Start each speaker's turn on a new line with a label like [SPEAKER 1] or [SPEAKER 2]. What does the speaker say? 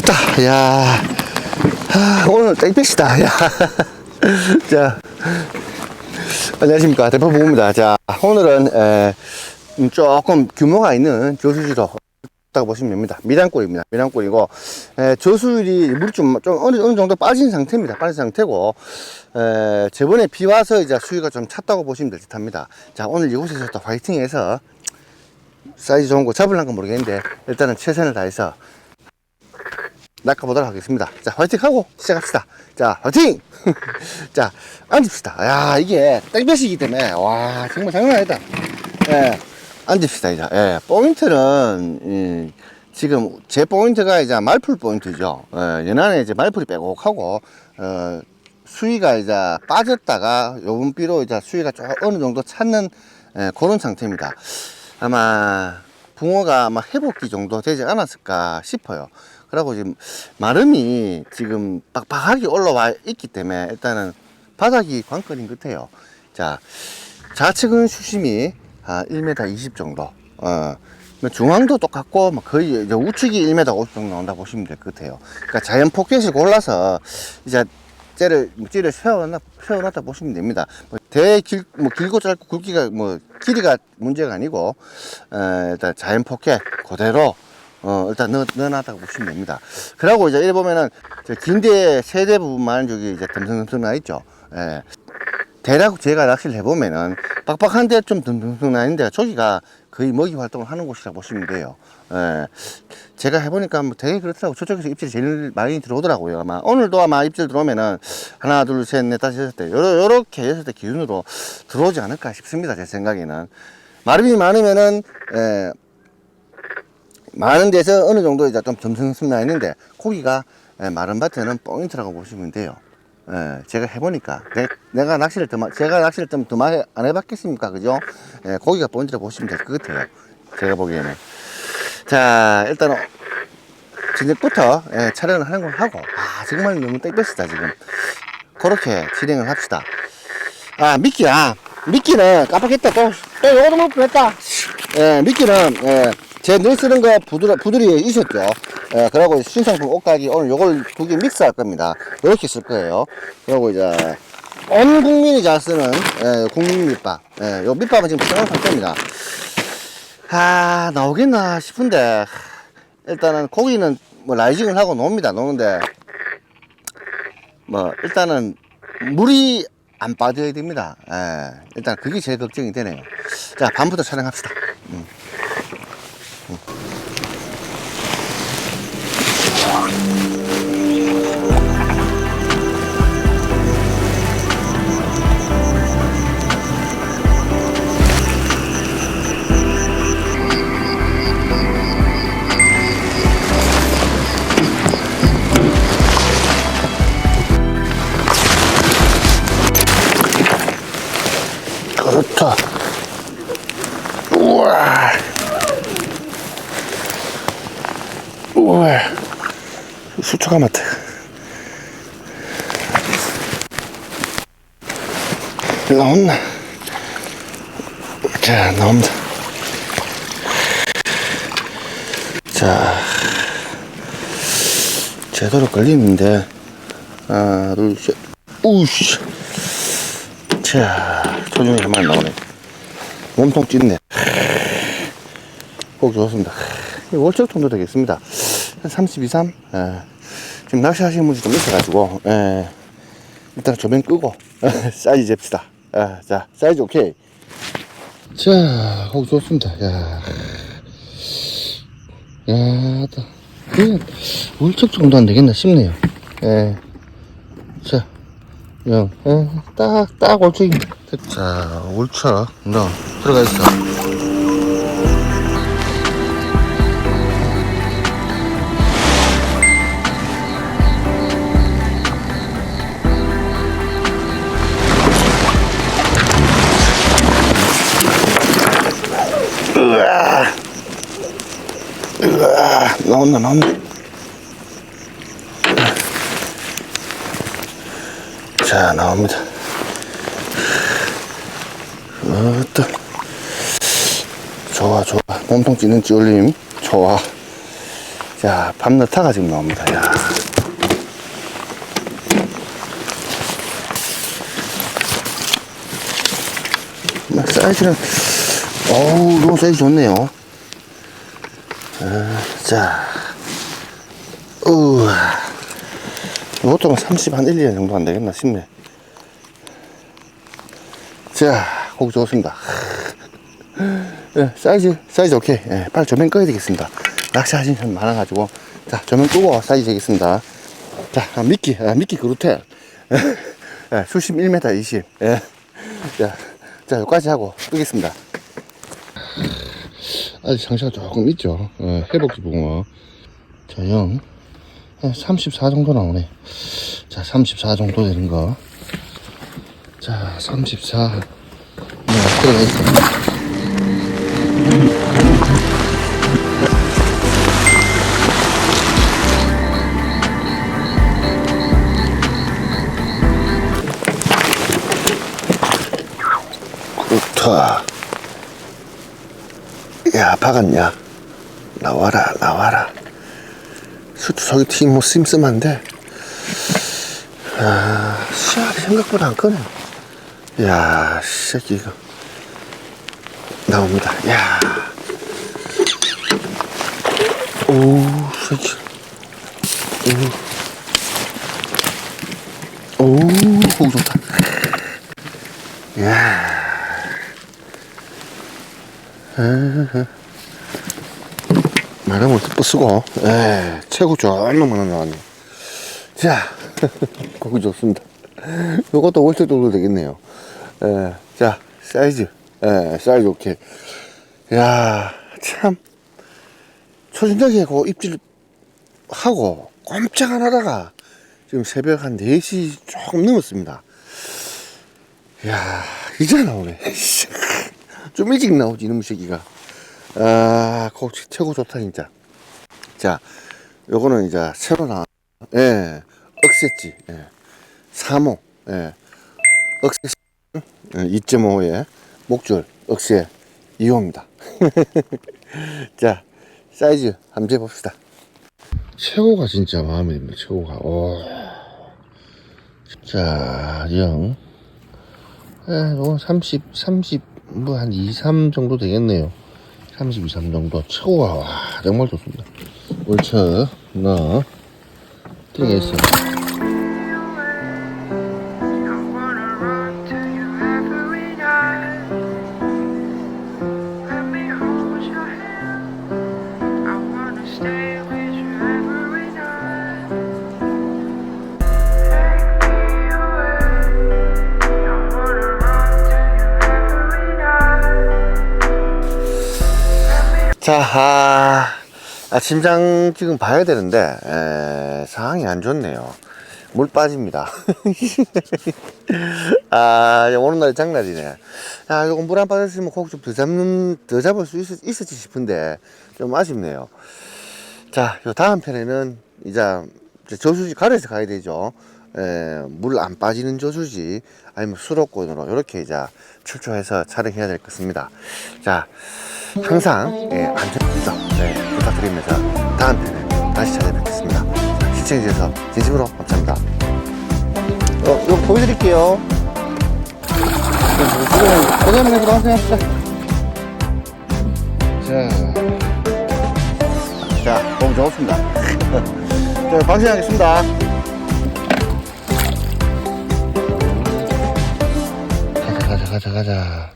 [SPEAKER 1] 덥다. 야, 아, 오늘 땡볕이다. 야, 자, 안녕하십니까 대표 부부입니다. 자, 오늘은 에, 음, 조금 규모가 있는 저수지로 다고 보시면 됩니다. 미량골입니다. 미량골이고 에, 저수율이 물이 좀, 좀 어느, 어느 정도 빠진 상태입니다. 빠진 상태고 에, 저번에 비 와서 이제 수위가 좀 찼다고 보시면 될 듯 합니다. 자, 오늘 이곳에서 또 화이팅 해서 사이즈 좋은 거 잡을란가 모르겠는데 일단은 최선을 다해서 낚아보도록 하겠습니다. 자, 화이팅 하고 시작합시다. 자, 화이팅! 자, 앉읍시다. 야, 이게 땡볕이기 때문에, 와, 정말 장난 아니다. 예, 앉읍시다, 이제. 예, 포인트는, 음, 지금 제 포인트가 이제 말풀 포인트죠. 예, 연안에 이제 말풀이 빼곡하고, 어, 수위가 이제 빠졌다가 요번 비로 이제 수위가 좀 어느 정도 찾는 예, 그런 상태입니다. 아마 붕어가 아마 회복기 정도 되지 않았을까 싶어요. 그리고 지금 마름이 지금 빡빡하게 올라와 있기 때문에 일단은 바닥이 관건인 것 같아요. 자, 좌측은 수심이 한 1m 20 정도. 어, 뭐 중앙도 똑같고 뭐 거의 이제 우측이 1m 50 정도 나온다 보시면 될 것 같아요. 그러니까 자연 폭켓을 골라서 이제 쟤를 뭐 찌를 세워놨 세워놨다 보시면 됩니다. 뭐 대길 뭐 길고 짧고 굵기가 뭐 길이가 문제가 아니고 어, 일단 자연 포켓 그대로 어 일단 넣, 넣어놨다고 보시면 됩니다. 그리고 이제 이래 보면은 저 긴대 세대 부분만 저기 이제 듬성듬성 나 있죠. 예. 대략 제가 낚시를 해보면은 빡빡한 데 좀 듬성듬성 나 있는데 저기가 거의 먹이 활동을 하는 곳이라 보시면 돼요. 예. 제가 해보니까 뭐 되게 그렇더라고. 저쪽에서 입질이 제일 많이 들어오더라고요. 아마 오늘도 아마 입질 들어오면은 하나, 둘, 셋, 넷, 다섯, 여섯 대 요러, 요렇게 여섯 대 기준으로 들어오지 않을까 싶습니다. 제 생각에는. 마름이 많으면은 예, 많은 데서 어느 정도 이제 좀 점성스럽 나 있는데 고기가 예, 마른 밭에는 포인트라고 보시면 돼요. 예, 제가 해보니까 내, 가 낚시를 더, 마- 제가 낚시를 좀더 많이 안 해봤겠습니까, 그죠? 예, 고기가 포인트라고 보시면 될 것 같아요. 제가 보기에는. 자, 일단은 저녁부터 예, 촬영을 하는 걸 하고 아 정말 너무 땡볕이다 지금. 그렇게 진행을 합시다. 아 미끼야, 미끼는 깜빡했다 또 또 요거 먹고 했다. 예, 미끼는 예, 제 늘 쓰는 거 부드러 부드리 있었죠. 예, 그리고 신상품 옷가기 오늘 요걸 두 개 믹스할 겁니다. 이렇게 쓸 거예요. 그리고 이제 온 국민이 잘 쓰는 예, 국민 밑밥. 예, 요 밑밥은 지금 부정한 상태입니다. 아 나오겠나 싶은데 일단은 고기는 뭐 라이징을 하고 놉니다 노는데 뭐 일단은 물이 안 빠져야 됩니다 예, 일단 그게 제일 걱정이 되네요 자 밤부터 촬영합시다 음. 초가 맞다 나온나 자 나온다 자 제대로 걸리는데 하나 둘셋 우씨 자, 초중이 한 마리 나오네. 몸통 찢네. 꼭 좋습니다. 월척 정도 되겠습니다. 한 32, 3. 예. 지금 낚시하시는 분이 좀 있어가지고, 예. 일단 조명 끄고, 사이즈 잽시다. 아, 자, 사이즈 오케이. 자, 꼭 좋습니다. 야. 야, 또. 그냥 월척 정도 안 되겠나 싶네요. 예. 자. 영, 어, 딱, 딱 올챙이. 자, 올쳐. 너, 들어가 있어. 나온다, 나온다. 자, 나옵니다. 어떠. 좋아, 좋아. 몸통 찌는 찌올림. 좋아. 자, 밤너타가 지금 나옵니다. 야. 막 사이즈는, 어우, 너무 사이즈 좋네요. 어, 자. 이것도 뭐 30, 한 1, 2년 정도 안 되겠나 싶네. 자, 고기 좋습니다. 예, 사이즈, 사이즈 오케이. 예, 빨리 조명 꺼야 되겠습니다. 낚시하시는 분 많아가지고. 자, 조명 끄고 사이즈 되겠습니다. 자, 아, 미끼, 아, 미끼 그루텔. 예, 수심 1m 20. 예. 자, 자, 여기까지 하고 끄겠습니다. 아직 장시가 조금 있죠. 예, 회복기 붕어. 한34 정도 나오네. 자, 34 정도 되는 거. 자, 34. 네, 들어가. 좋다. 야, 박았냐? 나와라, 나와라. 수투석이 튀뭐 씀씀한데. 아, 씨알이 생각보다 안 크네. 야, 씨, 새끼, 이거. 나옵니다. 야. 오, 새끼. 오. 오, 오, 좋다. 야. 말하면 또 쓰고, 에 최고 얼마 많아 나왔네. 자, 고기 좋습니다. 요것도 월세 정도 되겠네요. 에, 자, 사이즈, 에, 사이즈 오케이. 야, 참, 초진적에 그 입질 하고 꼼짝 안 하다가 지금 새벽 한 4시 조금 넘었습니다. 야, 이제 나오네. 좀 일찍 나오지, 이놈의 새끼가. 아, 고 최고 좋다, 진짜. 자, 요거는 이제 새로 나온, 예, 억새찌, 예, 3호, 예, 억새, 예, 2.5에 목줄, 억새 2호입니다. 자, 사이즈 한번 재봅시다. 최고가 진짜 마음에 듭니다, 최고가. 오. 자, 영. 예, 요건 30, 30, 뭐 한 2, 3 정도 되겠네요. 32, 3 정도. 최고가, 와, 정말 좋습니다. 옳죠. 나. 들어가 있어. 자, 아, 아, 심장 지금 봐야 되는데, 에, 상황이 안 좋네요. 물 빠집니다. 아, 오늘 날 장날이네. 아, 요거 물안 빠졌으면 고기 좀더 잡는, 더 잡을 수 있, 있었지 싶은데, 좀 아쉽네요. 자, 요 다음 편에는 이제 저수지 가려서 가야 되죠. 에, 물안 빠지는 저수지, 아니면 수도권으로 이렇게 이제 출조해서 촬영해야 될 것 같습니다. 자, 항상 예, 안전운전 네, 부탁드리면서 다음 편에 다시 찾아뵙겠습니다. 자, 시청해주셔서 진심으로 감사합니다. 어, 이거 보여드릴게요. 고생하면 들어가세요. 자, 자, 너무 좋습니다. 자, 방생하겠습니다. 가자, 가자, 가자, 가자.